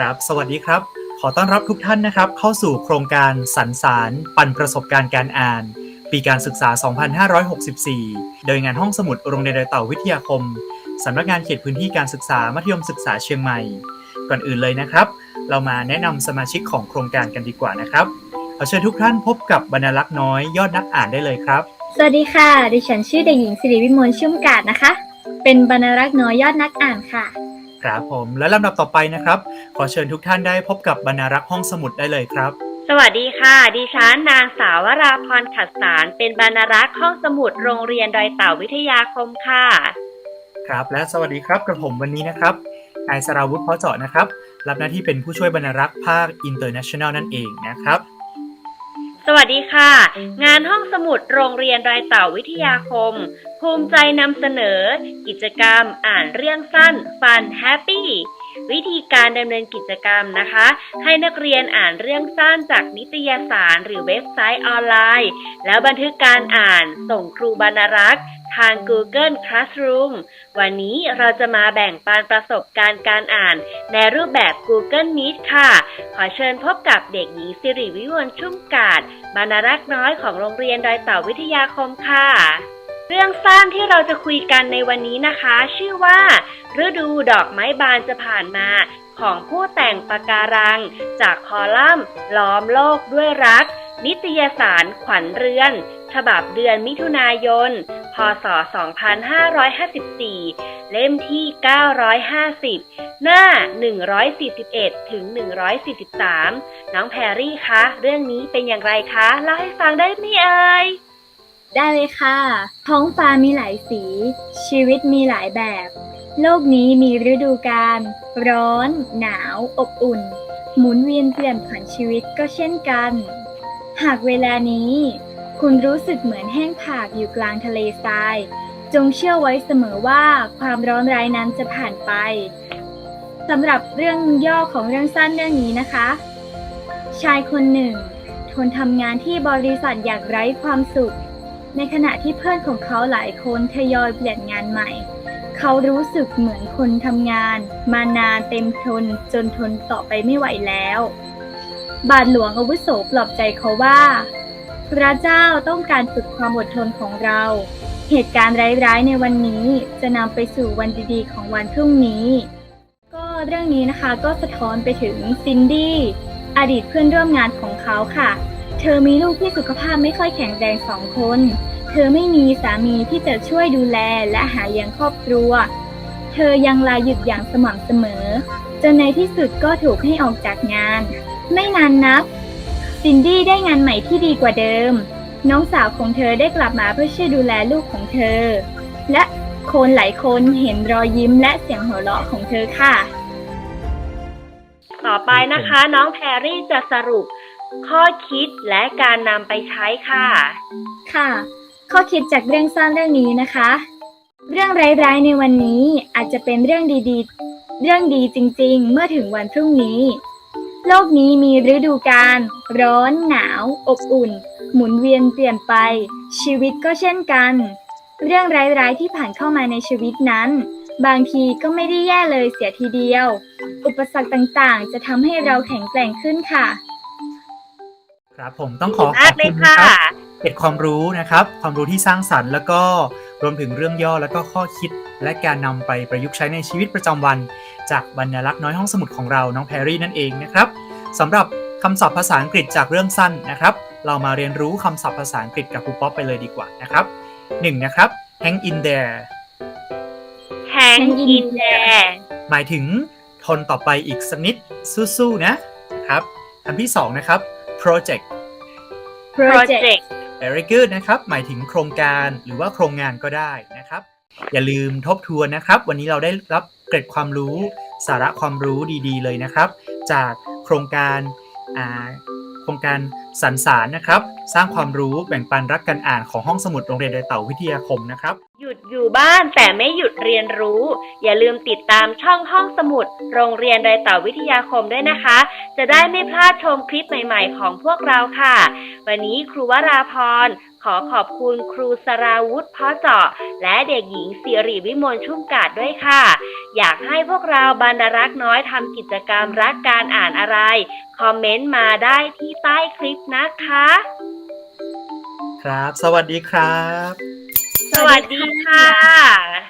ครับ สวัสดีครับ ขอต้อนรับทุกท่านนะครับ เข้าสู่โครงการสรรสารปันประสบการณ์การอ่าน ปีการศึกษา 2564 โดยงานห้องสมุดโรงเรียนดอยเต่าวิทยาคมสำนักงานเขตพื้นที่การศึกษามัธยมศึกษาเชียงใหม่ ก่อนอื่นเลยนะครับ เรามาแนะนำสมาชิกของโครงการกันดีกว่านะครับขอเชิญทุกท่านพบกับบรรลักษ์น้อยยอดนักอ่านได้เลยครับ สวัสดีค่ะ ดิฉันชื่อเด็กหญิงสิริวิมลชุ่มกาดนะคะ เป็นบรรณารักษ์น้อยยอดนักอ่านค่ะ ครับผมและลำดับต่อไปนะครับข อเชิญทุกท่านได้พบกับบรรณารักษ์ห้องสมุดได้เลยครับ สวัสดีค่ะ ดิฉันนางสาววราพรขัดสารเป็นบรรณารักษ์ห้องสมุดโรงเรียนดอยเต่าวิทยาคมค่ะ ครับ และสวัสดีครับกระผมวันนี้นะครับนายสราวุฒิเพาะเจาะนะครับ รับหน้าที่เป็นผู้ช่วยบรรณารักษ์ภาค International นั่นเองนะครับ สวัสดีค่ะ งานห้องสมุดโรงเรียนดอยเต่าวิทยาคม ภูมิใจนำเสนอ กิจกรรมอ่านเรื่องสั้น Fun Happy วิธีการดำเนินกิจกรรมนะคะ ให้นักเรียนอ่านเรื่องสั้นจากนิตยสารหรือเว็บไซต์ออนไลน์ แล้วบันทึกการอ่านส่งครูบรรรักษ์ทาง Google Classroom วันนี้เราจะมาแบ่งปันประสบการณ์การอ่าน ในรูปแบบ Google Meet ค่ะ ขอเชิญพบกับเด็กหญิงสิริวิวลชุ่มกาดบรรรักษ์น้อยของโรงเรียนดอยเต่าวิทยาคมค่ะ เรื่องสั้นที่เราจะคุยกันในวันนี้นะคะ ชื่อว่า ฤดูดอกไม้บานจะผ่านมาของผู้แต่งปะการัง จากคอลัมน์ ล้อมโลกด้วยรัก นิตยสารขวัญเรือน ฉบับเดือนมิถุนายน พศ 2554 เล่มที่ 950 หน้า 141 ถึง 143 น้องแพรรี่คะ เรื่องนี้เป็นอย่างไรคะ เล่าให้ฟังได้ไหมเอ่ย ได้เลยค่ะ ท้องฟ้ามีหลายสี ชีวิตมีหลายแบบ โลกนี้มีฤดูกาลร้อน หนาว อบอุ่น หมุนเวียนเปลี่ยนผ่านชีวิตก็เช่นกัน หากเวลานี้ คุณรู้สึกเหมือนแห้งผากอยู่กลางทะเลทราย จงเชื่อไว้เสมอว่าความร้อนร้ายนั้นจะผ่านไปสำหรับเรื่องย่อของเรื่องสั้นเรื่องนี้นะคะ ชายคนหนึ่ง ทนทำงานที่บริษัทอย่างไร้ความสุข ในขณะที่เพื่อนของเขาหลายคนทยอยเปลี่ยนงานใหม่ เขารู้สึกเหมือนคนทำงาน มานานเต็มทนจนทนต่อไปไม่ไหวแล้ว บาทหลวงอาวุโสปลอบใจเขาว่า พระเจ้าต้องการฝึกความอดทนของเรา เหตุการณ์ร้ายๆในวันนี้จะนำไปสู่วันดีๆ ของวันพรุ่งนี้ ก็เรื่องนี้นะคะก็สะท้อนไปถึงซินดี้อดีตเพื่อนร่วมงานของเขาค่ะ เธอมีลูกที่สุขภาพไม่ค่อยแข็งแรงสองคน เธอไม่มีสามีที่จะช่วยดูแลและหาเลี้ยงครอบครัว เธอยังลาหยุดอย่างสม่ำเสมอ จนในที่สุดก็ถูกให้ออกจากงาน ไม่นานนักซินดี้ได้งานใหม่ที่ดีกว่าเดิม น้องสาวของเธอได้กลับมาเพื่อช่วยดูแลลูกของเธอ และคนหลายคนเห็นรอยยิ้มและเสียงหัวเราะของเธอค่ะ ต่อไปนะคะ น้องแพรรี่จะสรุป ข้อคิดและการนำไปใช้ค่ะ ค่ะ ข้อคิดจากเรื่องสั้นเรื่องนี้นะคะ เรื่องร้ายๆในวันนี้อาจจะเป็นเรื่องดีๆ เรื่องดีจริงๆ เมื่อถึงวันพรุ่งนี้ โลกนี้มีฤดูกาลร้อนหนาว อบอุ่น หมุนเวียนเปลี่ยนไป ชีวิตก็เช่นกัน เรื่องร้ายๆที่ผ่านเข้ามาในชีวิตนั้น บางทีก็ไม่ได้แย่เลยเสียทีเดียว อุปสรรคต่างๆ จะทำให้เราแข็งแกร่งขึ้นค่ะ ครับผมต้องขอขมาอกบเลยคุณค่ะนะครับเกร็ดความรู้นะครับ ความรู้ที่สร้างสรรค์ แล้วก็รวมถึงเรื่องย่อแล้วก็ข้อคิด และการนำไปประยุกต์ใช้ในชีวิตประจำวัน จากบรรณารักษ์น้อยห้องสมุดของเราน้องแพรรี่นั่นเองนะครับสำหรับคำศัพท์ภาษาอังกฤษจากเรื่องสั้นนะครับ เรามาเรียนรู้คำศัพท์ภาษาอังกฤษกับครูป๊อปไปเลยดีกว่านะครับหนึ่งนะครับ hang in there Hang in there หมายถึงทนต่อไปอีกสักนิดสู้ๆนะนะครับคำที่สองนะครับ project Project very good นะครับ หมายถึงโครงการหรือว่าโครงงานก็ได้นะครับ อย่าลืมทบทวนนะครับ วันนี้เราได้รับเกร็ดความรู้สาระความรู้ดีๆ เลยนะครับ จากโครงการอ่า โครงการสรรสารนะครับ สร้างความรู้แบ่งปันรักการอ่านของห้องสมุดโรงเรียนไดเต่าวิทยาคมนะครับ หยุดอยู่บ้านแต่ไม่หยุดเรียนรู้ อย่าลืมติดตามช่องห้องสมุด โรงเรียนไดเต่าวิทยาคมด้วยนะคะ จะได้ไม่พลาดชมคลิปใหม่ ๆ ของพวกเราค่ะ วันนี้ครูวราพรขอขอบคุณครูสราวุธเพาะเจาะ และเด็กหญิงสิริวิมลชุ่มกาดด้วยค่ะ อยากให้พวกเราบรรดารักน้อยทำกิจกรรมรักการอ่านอะไร คอมเมนต์มาได้ที่ใต้คลิปนะคะ ครับ สวัสดีครับ สวัสดีค่ะ